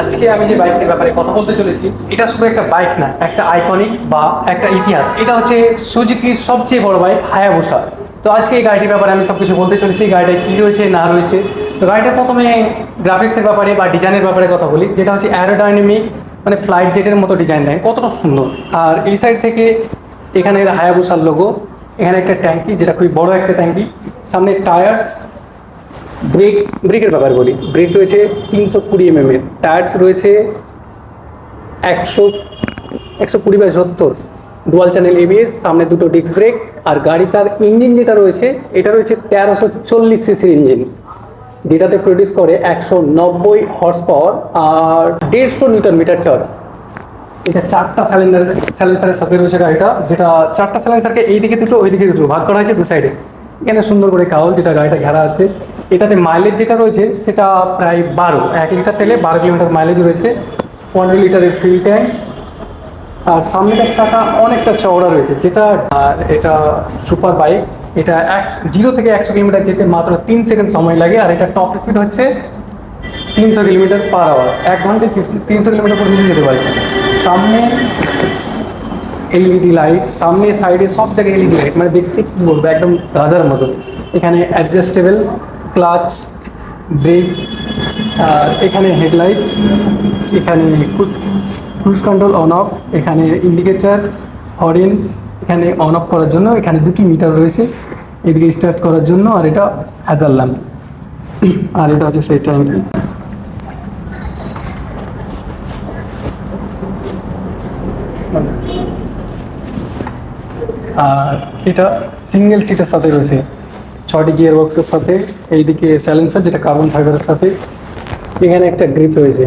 আজকে আমি যে বাইকটির ব্যাপারে কথা বলতে চলেছি, এটা শুধু একটা বাইক না, একটা আইকনিক বা একটা ইতিহাস। এটা হচ্ছে সুজুকির সবচেয়ে বড় বাইক হায়াবুসা তো আজকে এই গাড়িটির ব্যাপারে আমি সব কিছু বলতে চলেছি, এই গাড়িটায় কী রয়েছে, না রয়েছে। তো গাড়িটা প্রথমে গ্রাফিক্সের ব্যাপারে বা ডিজাইনের ব্যাপারে কথা বলি, যেটা হচ্ছে অ্যারোডাইনামিক মানে ফ্লাইট জেটের মতো ডিজাইন দেয়, কতটা সুন্দর। আর এই সাইড থেকে এখানে এর হায়াবুসার লোগো এখানে একটা ট্যাঙ্কি, যেটা খুবই বড় একটা ট্যাঙ্কি, সামনে টায়ার্স ব্রেক ব্রেকের ব্যাপার বলি। ব্রেক রয়েছে তিনশো কুড়ি এমএম এর। টায়ার্স রয়েছে একশো একশো কুড়ি বাই সত্তর। ডুয়াল চ্যানেল এবিএস সামনে দুটো ডিস্ক ব্রেক আর গাড়ি তার ইঞ্জিন যেটা রয়েছে, এটা রয়েছে তেরোশো চল্লিশ সিসির ইঞ্জিন যেটাতে প্রডিউস করে একশো নব্বই হর্স পাওয়ার আর দেড়শো নিউটন মিটার চড় এটা চারটা স্যালেন্ডার স্যালেন্সারের সাথে রয়েছে গাড়িটা, যেটা চারটা স্যালেন্সারকে এই দিকে দুটো ওই দিকে দুটো, ভাগ করা হয়েছে দু সাইডে এখানে সুন্দর করে কাউল যেটা গাড়িটা ঘেরা আছে। এটাতে মাইলেজ যেটা রয়েছে, সেটা প্রায় বারো, এক লিটার তেলে বারো কিলোমিটার মাইলেজ রয়েছে। পনেরো লিটারের ফিল ট্যাঙ্ক আর সামনের চাকা অনেকটা চওড়া রয়েছে, যেটা এটা সুপার বাইক এটা এক জিরো থেকে একশো কিলোমিটার যেতে মাত্র তিন সেকেন্ড সময় লাগে, আর এটা টপ স্পিড হচ্ছে তিনশো কিলোমিটার পার আওয়ার এক ঘন্টায় তিনশো কিলোমিটার পর্যন্ত যেতে পারে। সামনে এলইডি লাইট সামনে সাইডে সব জায়গায় এলইডি লাইট মানে দেখতে কী বলব, একদম রাজার মতো। এখানে অ্যাডজাস্টেবল ক্লাচ ব্রেক এখানে হেডলাইট এখানে ক্রুজ কন্ট্রোল অন অফ এখানে ইন্ডিকেটার হরেন এখানে অন অফ করার জন্য, এখানে দুটি মিটার রয়েছে। এদিকে স্টার্ট করার জন্য, আর এটা হ্যাজার ল্যাম্প আর এটা হচ্ছে সেই ট্যাঙ্কি আর এটা সিঙ্গেল সিটের সাথে রয়েছে। ছটি গিয়ার বক্সের সাথে, এইদিকে স্যালেন্সার যেটা কার্বন ফাইবারের সাথে। এখানে একটা গ্রিপ রয়েছে।